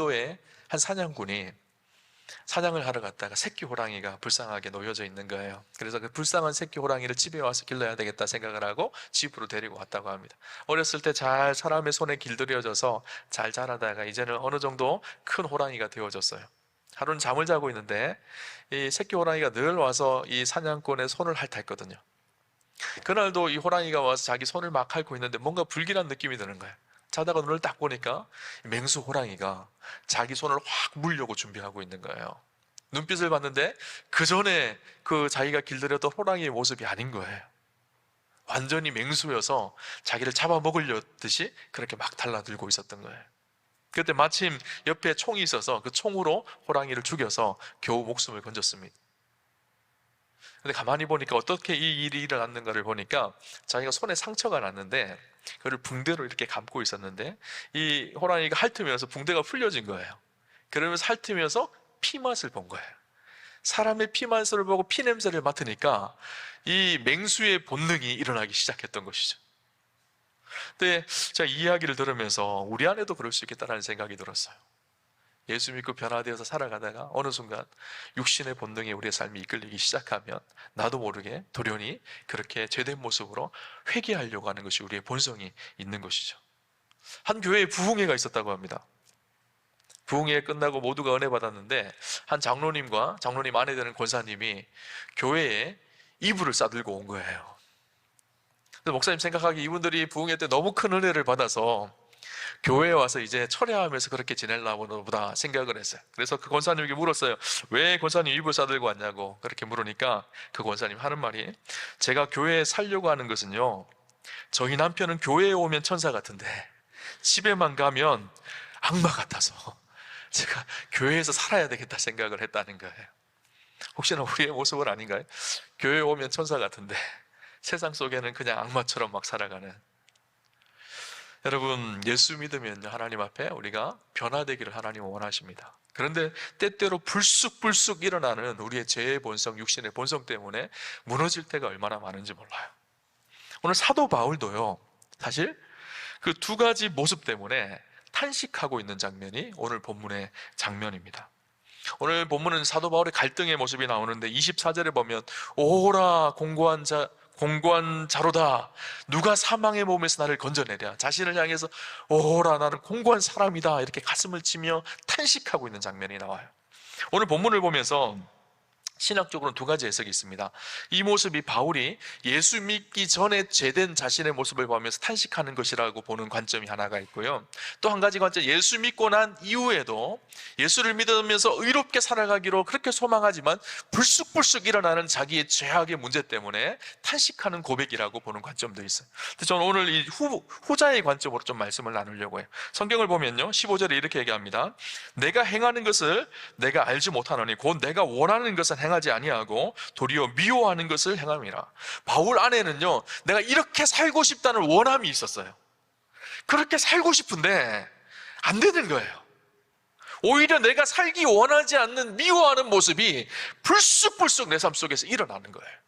인도의 한 사냥꾼이 사냥을 하러 갔다가 새끼 호랑이가 불쌍하게 놓여져 있는 거예요. 그래서 그 불쌍한 새끼 호랑이를 집에 와서 길러야 되겠다 생각을 하고 집으로 데리고 왔다고 합니다. 어렸을 때 잘 사람의 손에 길들여져서 잘 자라다가 이제는 어느 정도 큰 호랑이가 되어졌어요. 하루는 잠을 자고 있는데 이 새끼 호랑이가 늘 와서 이 사냥꾼의 손을 핥았거든요. 그날도 이 호랑이가 와서 자기 손을 막 핥고 있는데 뭔가 불길한 느낌이 드는 거예요. 자다가 눈을 딱 보니까 맹수 호랑이가 자기 손을 확 물려고 준비하고 있는 거예요. 눈빛을 봤는데 그 전에 그 자기가 길들였던 호랑이의 모습이 아닌 거예요. 완전히 맹수여서 자기를 잡아먹으려듯이 그렇게 막 달라들고 있었던 거예요. 그때 마침 옆에 총이 있어서 그 총으로 호랑이를 죽여서 겨우 목숨을 건졌습니다. 근데 가만히 보니까 어떻게 이 일이 일어났는가를 보니까 자기가 손에 상처가 났는데 그를 붕대로 이렇게 감고 있었는데 이 호랑이가 핥으면서 붕대가 풀려진 거예요. 그러면서 핥으면서 피 맛을 본 거예요. 사람의 피 맛을 보고 피 냄새를 맡으니까 이 맹수의 본능이 일어나기 시작했던 것이죠. 근데 제가 이 이야기를 들으면서 우리 안에도 그럴 수 있겠다라는 생각이 들었어요. 예수 믿고 변화되어서 살아가다가 어느 순간 육신의 본능이 우리의 삶이 이끌리기 시작하면 나도 모르게 돌연히 그렇게 죄된 모습으로 회개하려고 하는 것이 우리의 본성이 있는 것이죠. 한 교회에 부흥회가 있었다고 합니다. 부흥회 끝나고 모두가 은혜 받았는데 한 장로님과 장로님 아내 되는 권사님이 교회에 이불을 싸들고 온 거예요. 근데 목사님 생각하기 이분들이 부흥회 때 너무 큰 은혜를 받아서 교회에 와서 이제 철회하면서 그렇게 지낼나 보다 생각을 했어요. 그래서 그 권사님에게 물었어요. 왜 권사님 이불 싸들고 왔냐고 그렇게 물으니까 그 권사님 하는 말이 제가 교회에 살려고 하는 것은요. 저희 남편은 교회에 오면 천사 같은데 집에만 가면 악마 같아서 제가 교회에서 살아야 되겠다 생각을 했다는 거예요. 혹시나 우리의 모습은 아닌가요? 교회에 오면 천사 같은데 세상 속에는 그냥 악마처럼 막 살아가는 여러분 예수 믿으면 하나님 앞에 우리가 변화되기를 하나님 원하십니다. 그런데 때때로 불쑥불쑥 일어나는 우리의 죄의 본성, 육신의 본성 때문에 무너질 때가 얼마나 많은지 몰라요. 오늘 사도 바울도요. 사실 그 두 가지 모습 때문에 탄식하고 있는 장면이 오늘 본문의 장면입니다. 오늘 본문은 사도 바울의 갈등의 모습이 나오는데 24절에 보면 오라 공고한 자 공고한 자로다. 누가 사망의 몸에서 나를 건져내랴. 자신을 향해서 오라 나는 공고한 사람이다. 이렇게 가슴을 치며 탄식하고 있는 장면이 나와요. 오늘 본문을 보면서 신학적으로는 두 가지 해석이 있습니다. 이 모습이 바울이 예수 믿기 전에 죄된 자신의 모습을 보면서 탄식하는 것이라고 보는 관점이 하나가 있고요. 또 한 가지 관점, 예수 믿고 난 이후에도 예수를 믿으면서 의롭게 살아가기로 그렇게 소망하지만 불쑥불쑥 일어나는 자기의 죄악의 문제 때문에 탄식하는 고백이라고 보는 관점도 있어요. 근데 저는 오늘 이 후, 후자의 관점으로 좀 말씀을 나누려고 해요. 성경을 보면요. 15절에 이렇게 얘기합니다. 내가 행하는 것을 내가 알지 못하노니 곧 내가 원하는 것은 행 하지 아니하고 도리어 미워하는 것을 행함이라. 바울 안에는요. 내가 이렇게 살고 싶다는 원함이 있었어요. 그렇게 살고 싶은데 안 되는 거예요. 오히려 내가 살기 원하지 않는 미워하는 모습이 불쑥불쑥 내 삶 속에서 일어나는 거예요.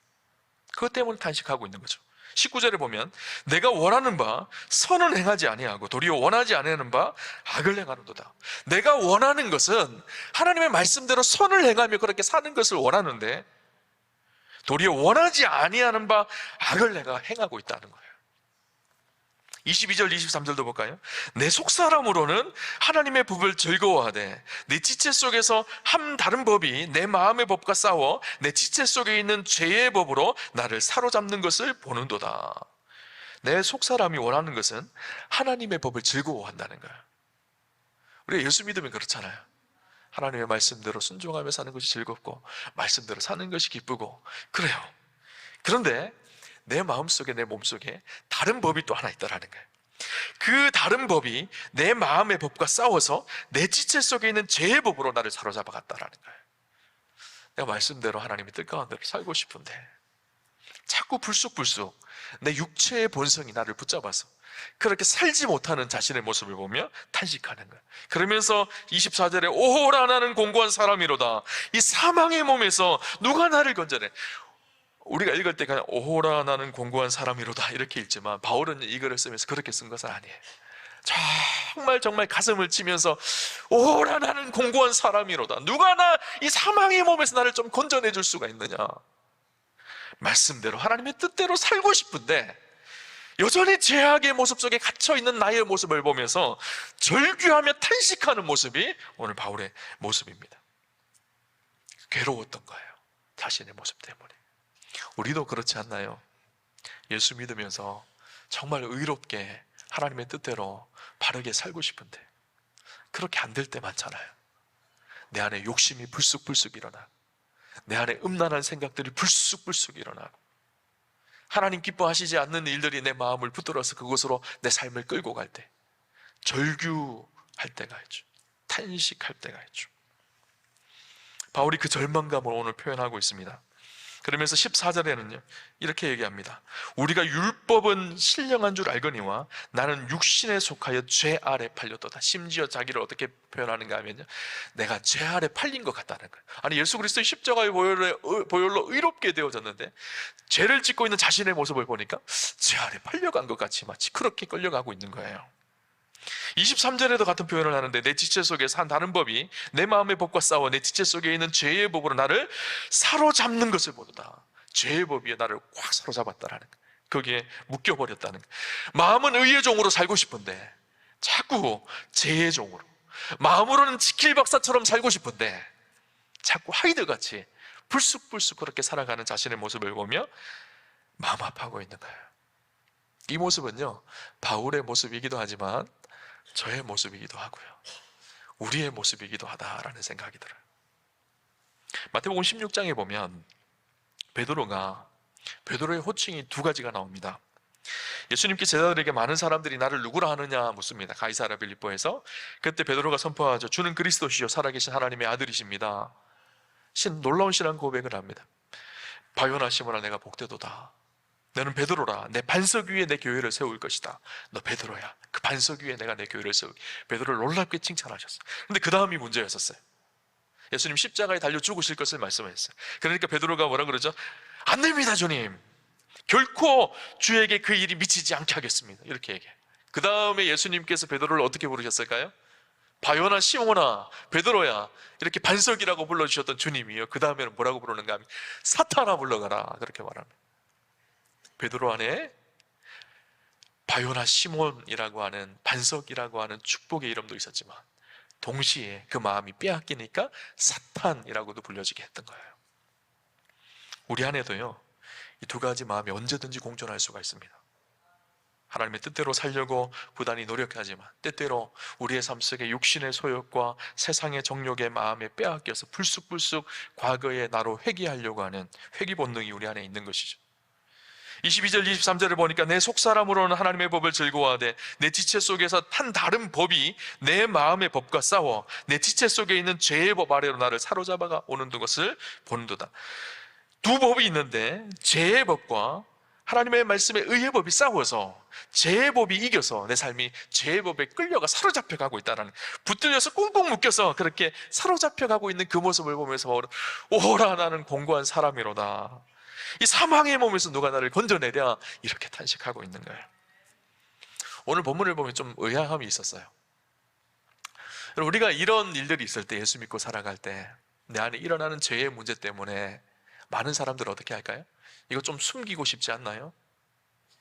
그것 때문에 탄식하고 있는 거죠. 19절에 보면 내가 원하는 바 선은 행하지 아니하고 도리어 원하지 아니하는 바 악을 행하는도다. 내가 원하는 것은 하나님의 말씀대로 선을 행하며 그렇게 사는 것을 원하는데 도리어 원하지 아니하는 바 악을 내가 행하고 있다는 거예요. 22절, 23절도 볼까요? 내 속사람으로는 하나님의 법을 즐거워하되 내 지체 속에서 한 다른 법이 내 마음의 법과 싸워 내 지체 속에 있는 죄의 법으로 나를 사로잡는 것을 보는도다. 내 속사람이 원하는 것은 하나님의 법을 즐거워한다는 거예요. 우리 예수 믿으면 그렇잖아요. 하나님의 말씀대로 순종하며 사는 것이 즐겁고 말씀대로 사는 것이 기쁘고 그래요. 그런데 내 마음속에 내 몸속에 다른 법이 또 하나 있다라는 거예요. 그 다른 법이 내 마음의 법과 싸워서 내 지체 속에 있는 죄의 법으로 나를 사로잡아 갔다라는 거예요. 내가 말씀대로 하나님의 뜻 가운데 살고 싶은데 자꾸 불쑥불쑥 내 육체의 본성이 나를 붙잡아서 그렇게 살지 못하는 자신의 모습을 보며 탄식하는 거예요. 그러면서 24절에 오호라 나는 공고한 사람이로다. 이 사망의 몸에서 누가 나를 건져내? 우리가 읽을 때 그냥 오호라 나는 공고한 사람이로다 이렇게 읽지만 바울은 이 글을 쓰면서 그렇게 쓴 것은 아니에요. 정말 정말 가슴을 치면서 오라 나는 공고한 사람이로다. 누가 나 이 사망의 몸에서 나를 좀 건져내 줄 수가 있느냐? 말씀대로 하나님의 뜻대로 살고 싶은데 여전히 죄악의 모습 속에 갇혀 있는 나의 모습을 보면서 절규하며 탄식하는 모습이 오늘 바울의 모습입니다. 괴로웠던 거예요. 자신의 모습 때문에. 우리도 그렇지 않나요? 예수 믿으면서 정말 의롭게 하나님의 뜻대로 바르게 살고 싶은데 그렇게 안 될 때 많잖아요. 내 안에 욕심이 불쑥불쑥 일어나. 내 안에 음란한 생각들이 불쑥불쑥 일어나고 하나님 기뻐하시지 않는 일들이 내 마음을 붙들어서 그곳으로 내 삶을 끌고 갈 때 절규할 때가 있죠. 탄식할 때가 있죠. 바울이 그 절망감을 오늘 표현하고 있습니다. 그러면서 14절에는요, 이렇게 얘기합니다. 우리가 율법은 신령한 줄 알거니와 나는 육신에 속하여 죄 아래 팔렸도다. 심지어 자기를 어떻게 표현하는가 하면요, 내가 죄 아래 팔린 것 같다는 거예요. 아니, 예수 그리스도의 십자가의 보혈로 의롭게 되어졌는데, 죄를 짓고 있는 자신의 모습을 보니까 죄 아래 팔려간 것 같이 마치 그렇게 끌려가고 있는 거예요. 23절에도 같은 표현을 하는데 내 지체 속에서 한 다른 법이 내 마음의 법과 싸워 내 지체 속에 있는 죄의 법으로 나를 사로잡는 것을 보도다. 죄의 법이 나를 확 사로잡았다라는 거. 거기에 묶여버렸다는 거. 마음은 의의 종으로 살고 싶은데 자꾸 죄의 종으로 마음으로는 지킬 박사처럼 살고 싶은데 자꾸 하이드같이 불쑥불쑥 그렇게 살아가는 자신의 모습을 보며 마음 아파하고 있는 거예요. 이 모습은요 바울의 모습이기도 하지만 저의 모습이기도 하고요. 우리의 모습이기도 하다라는 생각이 들어요. 마태복음 16장에 보면 베드로가 베드로의 호칭이 두 가지가 나옵니다. 예수님께 제자들에게 많은 사람들이 나를 누구라 하느냐 묻습니다. 가이사라 빌립보에서 그때 베드로가 선포하죠. 주는 그리스도시요 살아계신 하나님의 아들이십니다. 신 놀라운 신앙 고백을 합니다. 바요나 시모나 내가 복되도다. 너는 베드로라. 내 반석 위에 내 교회를 세울 것이다. 너 베드로야. 그 반석 위에 내가 내 교회를 세울. 베드로를 놀랍게 칭찬하셨어. 근데 그 다음이 문제였었어요. 예수님 십자가에 달려 죽으실 것을 말씀하셨어요. 그러니까 베드로가 뭐라 그러죠? 안 됩니다, 주님. 결코 주에게 그 일이 미치지 않게 하겠습니다. 이렇게 얘기해. 그 다음에 예수님께서 베드로를 어떻게 부르셨을까요? 바요나 시몬아 베드로야 이렇게 반석이라고 불러주셨던 주님이요. 그 다음에는 뭐라고 부르는가 하면 사탄아 불러가라 그렇게 말합니다. 베드로 안에 바요나 시몬이라고 하는 반석이라고 하는 축복의 이름도 있었지만 동시에 그 마음이 빼앗기니까 사탄이라고도 불려지게 했던 거예요. 우리 안에도요 이 두 가지 마음이 언제든지 공존할 수가 있습니다. 하나님의 뜻대로 살려고 부단히 노력하지만 때때로 우리의 삶 속에 육신의 소욕과 세상의 정욕의 마음에 빼앗겨서 불쑥불쑥 과거의 나로 회귀하려고 하는 회귀 본능이 우리 안에 있는 것이죠. 22절 23절을 보니까 내 속사람으로는 하나님의 법을 즐거워하되 내 지체 속에서 한 다른 법이 내 마음의 법과 싸워 내 지체 속에 있는 죄의 법 아래로 나를 사로잡아가 오는 것을 보는도다. 두 법이 있는데 죄의 법과 하나님의 말씀에 의의 법이 싸워서 죄의 법이 이겨서 내 삶이 죄의 법에 끌려가 사로잡혀 가고 있다는 붙들려서 꽁꽁 묶여서 그렇게 사로잡혀 가고 있는 그 모습을 보면서 오라 나는 공고한 사람이로다. 이 사망의 몸에서 누가 나를 건져내랴 이렇게 탄식하고 있는 거예요. 오늘 본문을 보면 좀 의아함이 있었어요. 우리가 이런 일들이 있을 때 예수 믿고 살아갈 때 내 안에 일어나는 죄의 문제 때문에 많은 사람들 어떻게 할까요? 이거 좀 숨기고 싶지 않나요?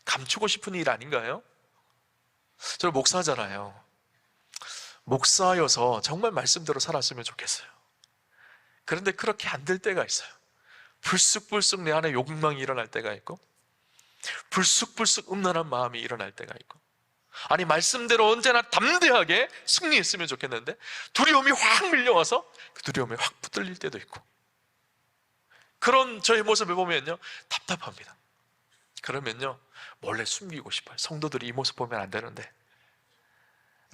감추고 싶은 일 아닌가요? 저는 목사잖아요. 목사여서 정말 말씀대로 살았으면 좋겠어요. 그런데 그렇게 안 될 때가 있어요. 불쑥불쑥 내 안에 욕망이 일어날 때가 있고, 불쑥불쑥 음란한 마음이 일어날 때가 있고, 아니, 말씀대로 언제나 담대하게 승리했으면 좋겠는데, 두려움이 확 밀려와서 그 두려움에 확 붙들릴 때도 있고, 그런 저의 모습을 보면요, 답답합니다. 그러면요, 몰래 숨기고 싶어요. 성도들이 이 모습 보면 안 되는데,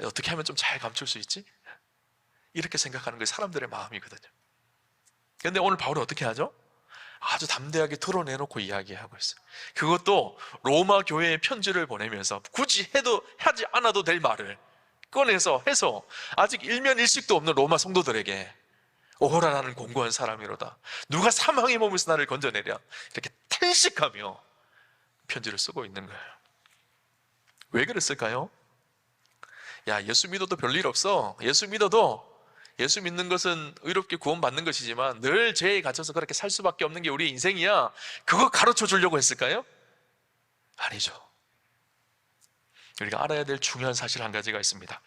어떻게 하면 좀 잘 감출 수 있지? 이렇게 생각하는 게 사람들의 마음이거든요. 근데 오늘 바울은 어떻게 하죠? 아주 담대하게 털어내놓고 이야기하고 있어요. 그것도 로마 교회에 편지를 보내면서 굳이 해도 하지 않아도 될 말을 꺼내서 해서 아직 일면일식도 없는 로마 성도들에게 오호라 나는 공고한 사람이로다. 누가 사망의 몸에서 나를 건져내랴. 이렇게 탄식하며 편지를 쓰고 있는 거예요. 왜 그랬을까요? 야, 예수 믿어도 별일 없어. 예수 믿어도 예수 믿는 것은 의롭게 구원받는 것이지만 늘 죄에 갇혀서 그렇게 살 수밖에 없는 게 우리 인생이야. 그거 가르쳐 주려고 했을까요? 아니죠. 우리가 알아야 될 중요한 사실 한 가지가 있습니다.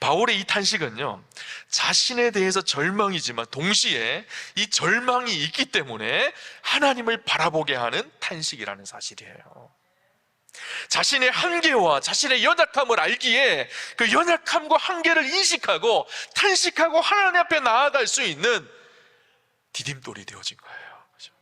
바울의 이 탄식은요, 자신에 대해서 절망이지만 동시에 이 절망이 있기 때문에 하나님을 바라보게 하는 탄식이라는 사실이에요. 자신의 한계와 자신의 연약함을 알기에 그 연약함과 한계를 인식하고 탄식하고 하나님 앞에 나아갈 수 있는 디딤돌이 되어진 거예요. 그죠?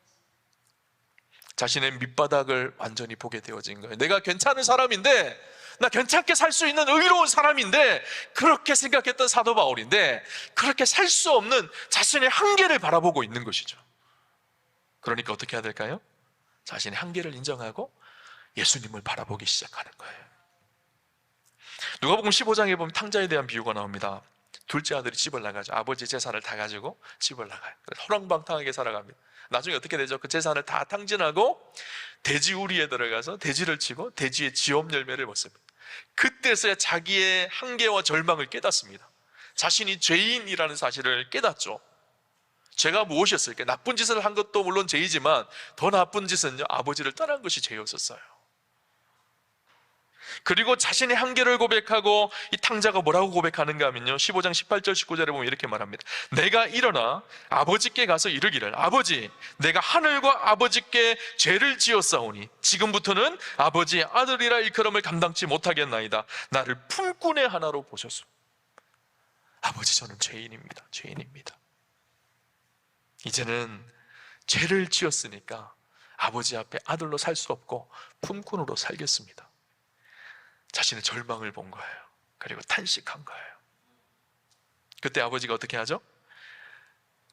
자신의 밑바닥을 완전히 보게 되어진 거예요. 내가 괜찮은 사람인데, 나 괜찮게 살 수 있는 의로운 사람인데, 그렇게 생각했던 사도 바울인데, 그렇게 살 수 없는 자신의 한계를 바라보고 있는 것이죠. 그러니까 어떻게 해야 될까요? 자신의 한계를 인정하고 예수님을 바라보기 시작하는 거예요. 누가복음 15장에 보면 탕자에 대한 비유가 나옵니다. 둘째 아들이 집을 나가죠. 아버지 재산을 다 가지고 집을 나가요. 허랑방탕하게 살아갑니다. 나중에 어떻게 되죠? 그 재산을 다 탕진하고 돼지 우리에 들어가서 돼지를 치고 돼지의 지업 열매를 먹습니다. 그때서야 자기의 한계와 절망을 깨닫습니다. 자신이 죄인이라는 사실을 깨닫죠. 죄가 무엇이었을까요? 나쁜 짓을 한 것도 물론 죄이지만 더 나쁜 짓은요 아버지를 떠난 것이 죄였었어요. 그리고 자신의 한계를 고백하고 이 탕자가 뭐라고 고백하는가 하면요. 15장 18절 19절에 보면 이렇게 말합니다. 내가 일어나 아버지께 가서 이르기를 아버지 내가 하늘과 아버지께 죄를 지었사오니 지금부터는 아버지의 아들이라 일컬음을 감당치 못하겠나이다. 나를 품꾼의 하나로 보셨소 아버지 저는 죄인입니다. 죄인입니다. 이제는 죄를 지었으니까 아버지 앞에 아들로 살 수 없고 품꾼으로 살겠습니다 자신의 절망을 본 거예요. 그리고 탄식한 거예요. 그때 아버지가 어떻게 하죠?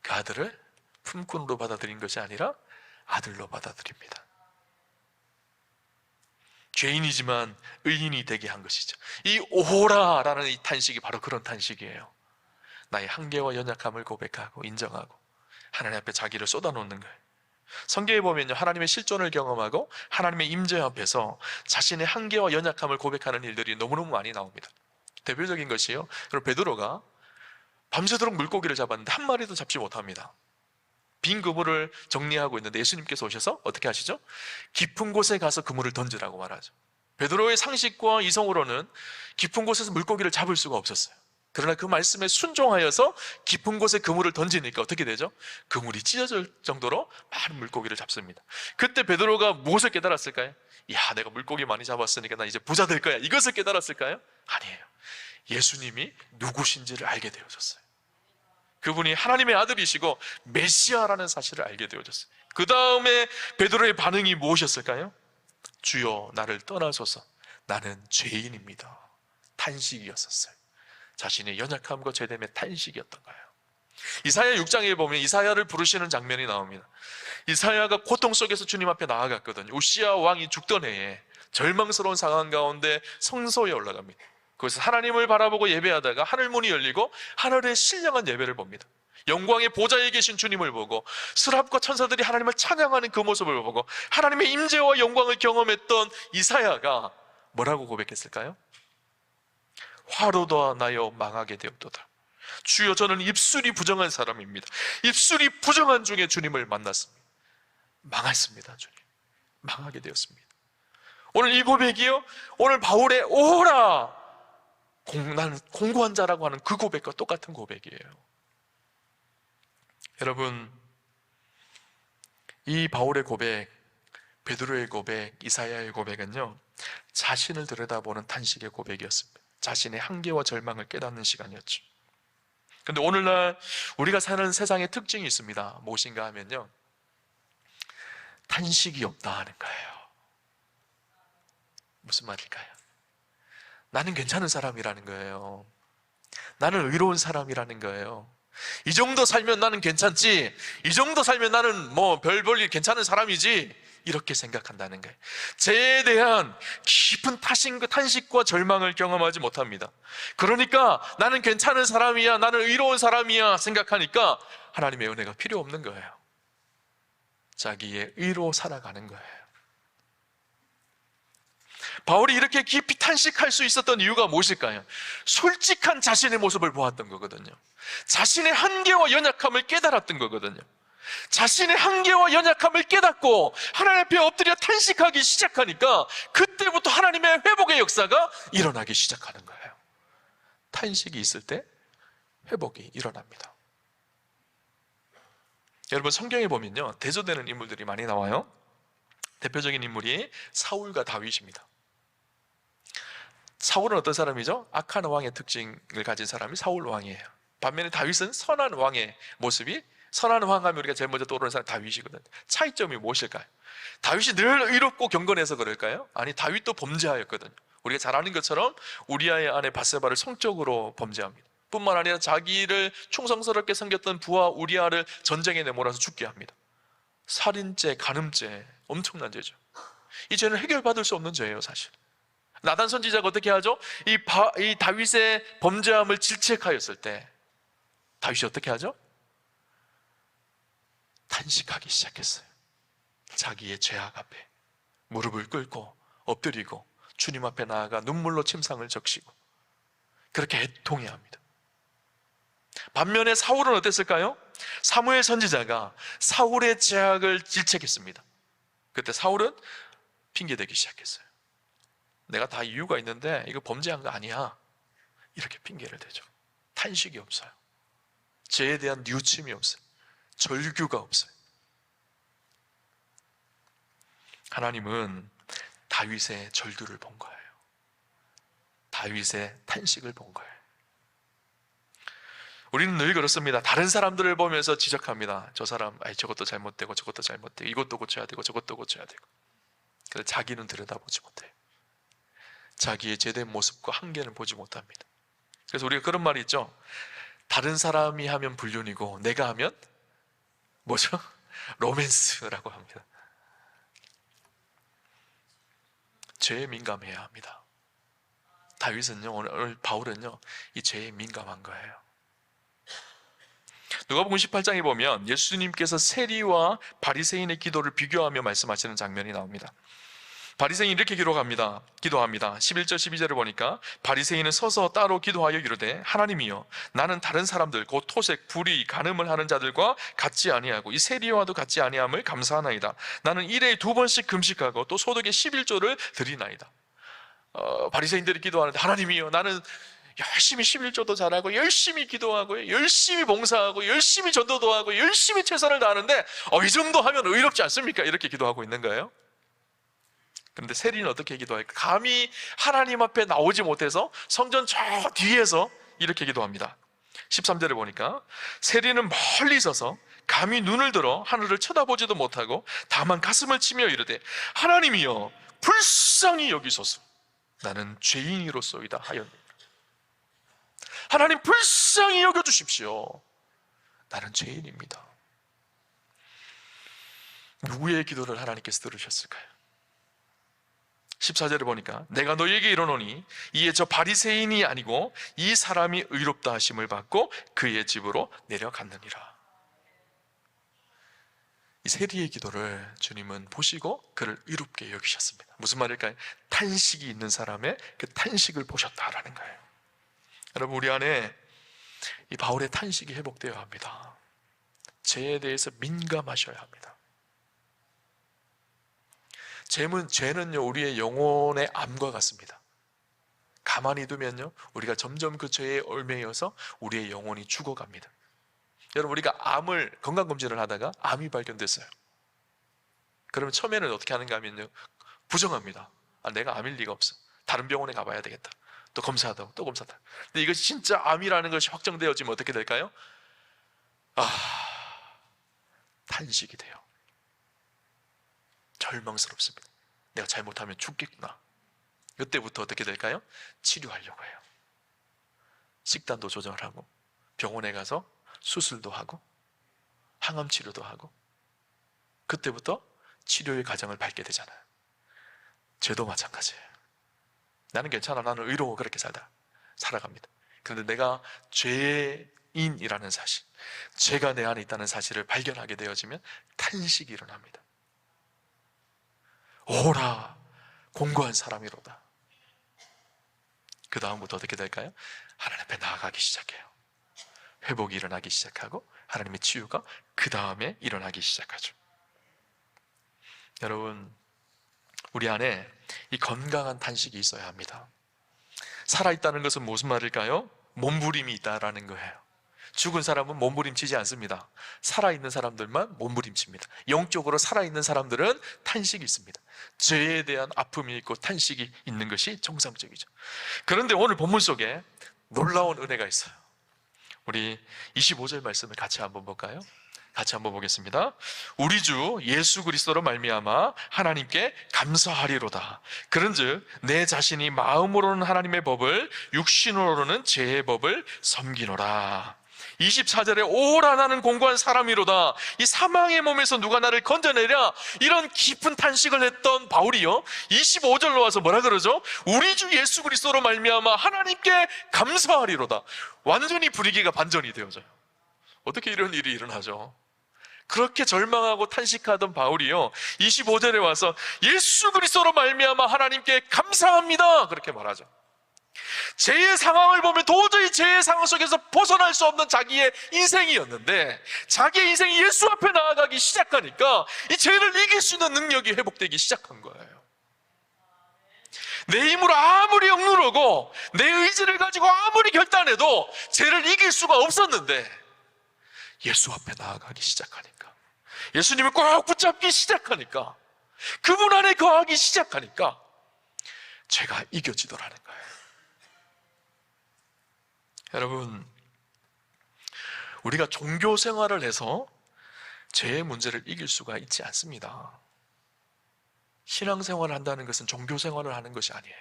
그 아들을 품꾼으로 받아들인 것이 아니라 아들로 받아들입니다. 죄인이지만 의인이 되게 한 것이죠. 이 오호라라는 이 탄식이 바로 그런 탄식이에요. 나의 한계와 연약함을 고백하고 인정하고 하나님 앞에 자기를 쏟아놓는 거예요. 성경에 보면요 하나님의 실존을 경험하고 하나님의 임재 앞에서 자신의 한계와 연약함을 고백하는 일들이 너무너무 많이 나옵니다. 대표적인 것이요. 그리고 베드로가 밤새도록 물고기를 잡았는데 한 마리도 잡지 못합니다. 빈 그물을 정리하고 있는데 예수님께서 오셔서 어떻게 하시죠? 깊은 곳에 가서 그물을 던지라고 말하죠. 베드로의 상식과 이성으로는 깊은 곳에서 물고기를 잡을 수가 없었어요. 그러나 그 말씀에 순종하여서 깊은 곳에 그물을 던지니까 어떻게 되죠? 그물이 찢어질 정도로 많은 물고기를 잡습니다. 그때 베드로가 무엇을 깨달았을까요? 야, 내가 물고기 많이 잡았으니까 나 이제 부자 될 거야. 이것을 깨달았을까요? 아니에요. 예수님이 누구신지를 알게 되어졌어요. 그분이 하나님의 아들이시고 메시아라는 사실을 알게 되어졌어요. 그 다음에 베드로의 반응이 무엇이었을까요? 주여 나를 떠나소서 나는 죄인입니다. 탄식이었었어요. 자신의 연약함과 죄됨의 탄식이었던 거예요. 이사야 6장에 보면 이사야를 부르시는 장면이 나옵니다. 이사야가 고통 속에서 주님 앞에 나아갔거든요. 우시아 왕이 죽던 해에 절망스러운 상황 가운데 성소에 올라갑니다. 거기서 하나님을 바라보고 예배하다가 하늘 문이 열리고 하늘의 신령한 예배를 봅니다. 영광의 보좌에 계신 주님을 보고 스랍과 천사들이 하나님을 찬양하는 그 모습을 보고 하나님의 임재와 영광을 경험했던 이사야가 뭐라고 고백했을까요? 화로도 나여 망하게 되었도다. 주여 저는 입술이 부정한 사람입니다. 입술이 부정한 중에 주님을 만났습니다. 망했습니다, 주님. 망하게 되었습니다. 오늘 이 고백이요. 오늘 바울의 오라 공, 난 공고한 자라고 하는 그 고백과 똑같은 고백이에요. 여러분, 이 바울의 고백, 베드로의 고백, 이사야의 고백은요, 자신을 들여다보는 탄식의 고백이었습니다. 자신의 한계와 절망을 깨닫는 시간이었죠. 근데 오늘날 우리가 사는 세상의 특징이 있습니다. 무엇인가 하면요. 탄식이 없다 하는 거예요. 무슨 말일까요? 나는 괜찮은 사람이라는 거예요. 나는 의로운 사람이라는 거예요. 이 정도 살면 나는 괜찮지. 이 정도 살면 나는 뭐 별볼일 괜찮은 사람이지. 이렇게 생각한다는 거예요. 죄에 대한 깊은 타신, 탄식과 절망을 경험하지 못합니다. 그러니까 나는 괜찮은 사람이야, 나는 의로운 사람이야 생각하니까 하나님의 은혜가 필요 없는 거예요. 자기의 의로 살아가는 거예요. 바울이 이렇게 깊이 탄식할 수 있었던 이유가 무엇일까요? 솔직한 자신의 모습을 보았던 거거든요. 자신의 한계와 연약함을 깨달았던 거거든요. 자신의 한계와 연약함을 깨닫고 하나님 앞에 엎드려 탄식하기 시작하니까 그때부터 하나님의 회복의 역사가 일어나기 시작하는 거예요. 탄식이 있을 때 회복이 일어납니다. 여러분 성경에 보면요 대조되는 인물들이 많이 나와요. 대표적인 인물이 사울과 다윗입니다. 사울은 어떤 사람이죠? 악한 왕의 특징을 가진 사람이 사울 왕이에요. 반면에 다윗은 선한 왕의 모습이 선한 왕하면 우리가 제일 먼저 떠오르는 사람이 다윗이거든. 차이점이 무엇일까요? 다윗이 늘 의롭고 경건해서 그럴까요? 아니 다윗도 범죄하였거든요. 우리가 잘 아는 것처럼 우리아의 아내 바세바를 성적으로 범죄합니다. 뿐만 아니라 자기를 충성스럽게 섬겼던 부하 우리아를 전쟁에 내몰아서 죽게 합니다. 살인죄, 간음죄, 엄청난 죄죠. 이 죄는 해결받을 수 없는 죄예요, 사실. 나단 선지자가 어떻게 하죠? 이, 바, 이 다윗의 범죄함을 질책하였을 때 다윗이 어떻게 하죠? 탄식하기 시작했어요. 자기의 죄악 앞에 무릎을 꿇고 엎드리고 주님 앞에 나아가 눈물로 침상을 적시고 그렇게 애통해 합니다. 반면에 사울은 어땠을까요? 사무엘 선지자가 사울의 죄악을 질책했습니다. 그때 사울은 핑계대기 시작했어요. 내가 다 이유가 있는데 이거 범죄한 거 아니야. 이렇게 핑계를 대죠. 탄식이 없어요. 죄에 대한 뉘우침이 없어요. 절규가 없어요. 하나님은 다윗의 절규를 본 거예요. 다윗의 탄식을 본 거예요. 우리는 늘 그렇습니다. 다른 사람들을 보면서 지적합니다. 저 사람, 아이, 저것도 잘못되고, 저것도 잘못되고, 이것도 고쳐야 되고, 저것도 고쳐야 되고. 그래서 자기는 들여다보지 못해요. 자기의 제된 모습과 한계는 보지 못합니다. 그래서 우리가 그런 말이 있죠. 다른 사람이 하면 불륜이고, 내가 하면 뭐죠? 로맨스라고 합니다. 죄에 민감해야 합니다. 다윗은요, 오늘 바울은요, 이 죄에 민감한 거예요. 누가복음 18장에 보면 예수님께서 세리와 바리새인의 기도를 비교하며 말씀하시는 장면이 나옵니다. 바리새인이 이렇게 기록합니다. 기도합니다. 11절 12절을 보니까 바리새인은 서서 따로 기도하여 이르되 하나님이여 나는 다른 사람들 곧 토색 불의 간음을 하는 자들과 같지 아니하고 이 세리와도 같지 아니함을 감사하나이다. 나는 일에 두 번씩 금식하고 또 소득의 11조를 드리나이다. 어, 바리새인들이 기도하는데 하나님이여 나는 열심히 11조도 잘하고 열심히 기도하고 열심히 봉사하고 열심히 전도도 하고 열심히 최선을 다하는데 어, 이 정도 하면 의롭지 않습니까? 이렇게 기도하고 있는 거예요. 그런데 세리는 어떻게 기도할까? 감히 하나님 앞에 나오지 못해서 성전 저 뒤에서 이렇게 기도합니다. 13절에 보니까 세리는 멀리 서서 감히 눈을 들어 하늘을 쳐다보지도 못하고 다만 가슴을 치며 이르되 하나님이여 불쌍히 여기소서 나는 죄인이로소이다 하였네. 하나님 불쌍히 여겨 주십시오. 나는 죄인입니다. 누구의 기도를 하나님께서 들으셨을까요? 14절에 보니까 내가 너에게 이르노니 이에 저 바리새인이 아니고 이 사람이 의롭다 하심을 받고 그의 집으로 내려갔느니라. 이 세리의 기도를 주님은 보시고 그를 의롭게 여기셨습니다. 무슨 말일까요? 탄식이 있는 사람의 그 탄식을 보셨다라는 거예요. 여러분 우리 안에 이 바울의 탄식이 회복되어야 합니다. 죄에 대해서 민감하셔야 합니다. 죄는, 죄는요, 우리의 영혼의 암과 같습니다. 가만히 두면요, 우리가 점점 그 죄에 얽매여서 우리의 영혼이 죽어갑니다. 여러분, 우리가 암을, 건강검진을 하다가 암이 발견됐어요. 그러면 처음에는 어떻게 하는가 하면요, 부정합니다. 아, 내가 암일 리가 없어. 다른 병원에 가봐야 되겠다. 또 검사하다, 또 검사하다. 근데 이것이 진짜 암이라는 것이 확정되어지면 어떻게 될까요? 아, 탄식이 돼요. 절망스럽습니다. 내가 잘못하면 죽겠구나. 이때부터 어떻게 될까요? 치료하려고 해요. 식단도 조절하고 병원에 가서 수술도 하고 항암 치료도 하고 그때부터 치료의 과정을 밟게 되잖아요. 죄도 마찬가지예요. 나는 괜찮아. 나는 의로워. 그렇게 살다. 살아갑니다. 그런데 내가 죄인이라는 사실, 죄가 내 안에 있다는 사실을 발견하게 되어지면 탄식이 일어납니다. 오라 공고한 사람이로다. 그 다음부터 어떻게 될까요? 하나님 앞에 나아가기 시작해요. 회복이 일어나기 시작하고 하나님의 치유가 그 다음에 일어나기 시작하죠. 여러분, 우리 안에 이 건강한 탄식이 있어야 합니다. 살아있다는 것은 무슨 말일까요? 몸부림이 있다라는 거예요. 죽은 사람은 몸부림치지 않습니다. 살아있는 사람들만 몸부림칩니다. 영적으로 살아있는 사람들은 탄식이 있습니다. 죄에 대한 아픔이 있고 탄식이 있는 것이 정상적이죠. 그런데 오늘 본문 속에 놀라운 은혜가 있어요. 우리 25절 말씀을 같이 한번 볼까요? 같이 한번 보겠습니다. 우리 주 예수 그리스도로 말미암아 하나님께 감사하리로다. 그런즉 내 자신이 마음으로는 하나님의 법을 육신으로는 죄의 법을 섬기노라. 24절에 오라 나는 공고한 사람이로다. 이 사망의 몸에서 누가 나를 건져내랴? 이런 깊은 탄식을 했던 바울이요. 25절로 와서 뭐라 그러죠? 우리 주 예수 그리스도로 말미암아 하나님께 감사하리로다. 완전히 분위기가 반전이 되어져요. 어떻게 이런 일이 일어나죠? 그렇게 절망하고 탄식하던 바울이요. 25절에 와서 예수 그리스도로 말미암아 하나님께 감사합니다. 그렇게 말하죠. 죄의 상황을 보면 도저히 죄의 상황 속에서 벗어날 수 없는 자기의 인생이었는데 자기의 인생이 예수 앞에 나아가기 시작하니까 이 죄를 이길 수 있는 능력이 회복되기 시작한 거예요. 내 힘으로 아무리 억누르고 내 의지를 가지고 아무리 결단해도 죄를 이길 수가 없었는데 예수 앞에 나아가기 시작하니까 예수님을 꽉 붙잡기 시작하니까 그분 안에 거하기 시작하니까 죄가 이겨지더라는 거예요. 여러분, 우리가 종교 생활을 해서 죄의 문제를 이길 수가 있지 않습니다. 신앙 생활을 한다는 것은 종교 생활을 하는 것이 아니에요.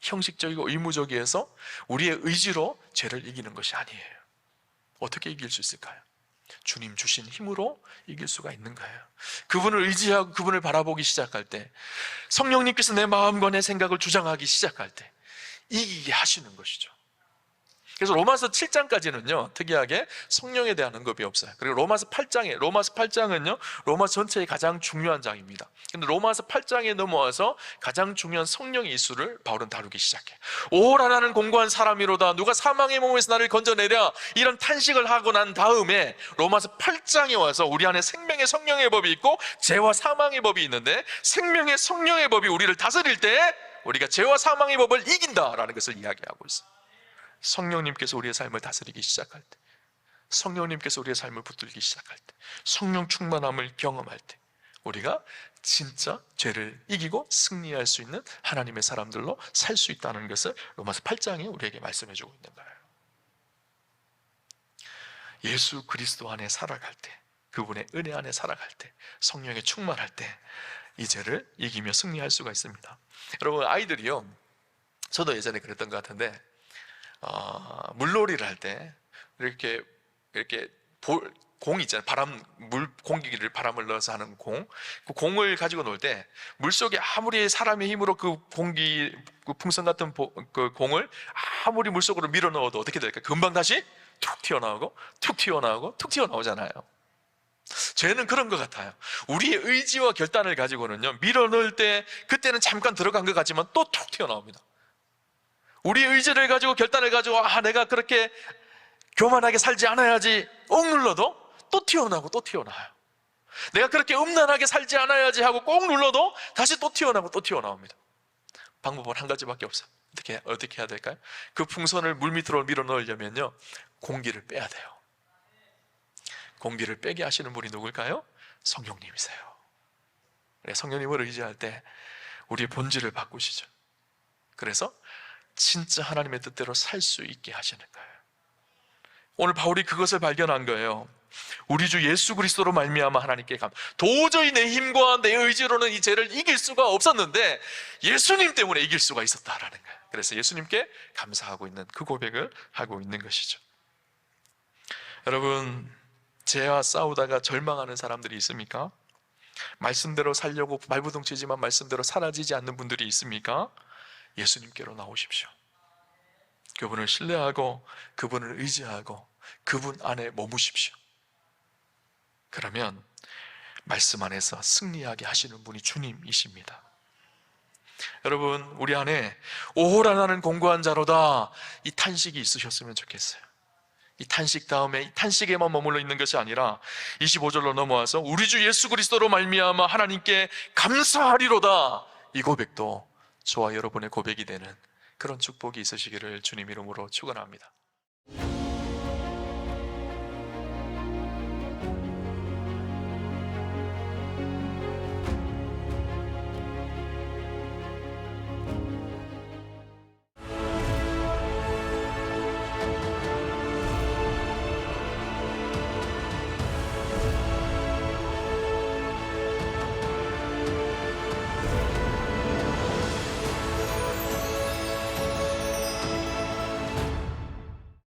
형식적이고 의무적이어서 우리의 의지로 죄를 이기는 것이 아니에요. 어떻게 이길 수 있을까요? 주님 주신 힘으로 이길 수가 있는 거예요. 그분을 의지하고 그분을 바라보기 시작할 때, 성령님께서 내 마음과 내 생각을 주장하기 시작할 때, 이기게 하시는 것이죠. 그래서 로마서 7장까지는요, 특이하게 성령에 대한 언급이 없어요. 그리고 로마서 8장에, 로마서 8장은요, 로마 전체의 가장 중요한 장입니다. 근데 로마서 8장에 넘어와서 가장 중요한 성령의 이수를 바울은 다루기 시작해. 오라라는 공고한 사람이로다. 누가 사망의 몸에서 나를 건져내랴. 이런 탄식을 하고 난 다음에 로마서 8장에 와서 우리 안에 생명의 성령의 법이 있고 죄와 사망의 법이 있는데 생명의 성령의 법이 우리를 다스릴 때 우리가 죄와 사망의 법을 이긴다라는 것을 이야기하고 있어요. 성령님께서 우리의 삶을 다스리기 시작할 때, 성령님께서 우리의 삶을 붙들기 시작할 때, 성령 충만함을 경험할 때, 우리가 진짜 죄를 이기고 승리할 수 있는 하나님의 사람들로 살 수 있다는 것을 로마서 8장이 우리에게 말씀해 주고 있는 거예요. 예수 그리스도 안에 살아갈 때, 그분의 은혜 안에 살아갈 때, 성령에 충만할 때, 이 죄를 이기며 승리할 수가 있습니다. 여러분, 아이들이요. 저도 예전에 그랬던 것 같은데, 어, 물놀이를 할 때 이렇게 이렇게 볼, 공 있잖아요. 바람 물 공기를 바람을 넣어서 하는 공. 그 공을 가지고 놀 때 물 속에 아무리 사람의 힘으로 그 공기 그 풍선 같은 보, 그 공을 아무리 물 속으로 밀어 넣어도 어떻게 될까? 금방 다시 툭 튀어나오고 툭 튀어나오고 툭 튀어나오잖아요. 죄는 그런 것 같아요. 우리의 의지와 결단을 가지고는요, 밀어 넣을 때, 그때는 잠깐 들어간 것 같지만 또 툭 튀어나옵니다. 우리 의지를 가지고 결단을 가지고 아 내가 그렇게 교만하게 살지 않아야지 꼭 눌러도 또 튀어나오고 또 튀어나와요. 내가 그렇게 음란하게 살지 않아야지 하고 꼭 눌러도 다시 또 튀어나오고 또 튀어나옵니다. 방법은 한 가지밖에 없어요. 어떻게 어떻게 해야 될까요? 그 풍선을 물 밑으로 밀어 넣으려면요 공기를 빼야 돼요. 공기를 빼게 하시는 분이 누굴까요? 성령님이세요. 성령님을 의지할 때 우리의 본질을 바꾸시죠. 그래서 진짜 하나님의 뜻대로 살 수 있게 하시는 거예요. 오늘 바울이 그것을 발견한 거예요. 우리 주 예수 그리스도로 말미암아 하나님께 감. 도저히 내 힘과 내 의지로는 이 죄를 이길 수가 없었는데 예수님 때문에 이길 수가 있었다라는 거예요. 그래서 예수님께 감사하고 있는 그 고백을 하고 있는 것이죠. 여러분, 죄와 싸우다가 절망하는 사람들이 있습니까? 말씀대로 살려고 발부동치지만 말씀대로 사라지지 않는 분들이 있습니까? 예수님께로 나오십시오. 그분을 신뢰하고 그분을 의지하고 그분 안에 머무십시오. 그러면 말씀 안에서 승리하게 하시는 분이 주님이십니다. 여러분, 우리 안에 오호라 나는 공고한 자로다. 이 탄식이 있으셨으면 좋겠어요. 이 탄식 다음에 이 탄식에만 머물러 있는 것이 아니라 25절로 넘어와서 우리 주 예수 그리스도로 말미암아 하나님께 감사하리로다. 이 고백도 저와 여러분의 고백이 되는 그런 축복이 있으시기를 주님 이름으로 축원합니다.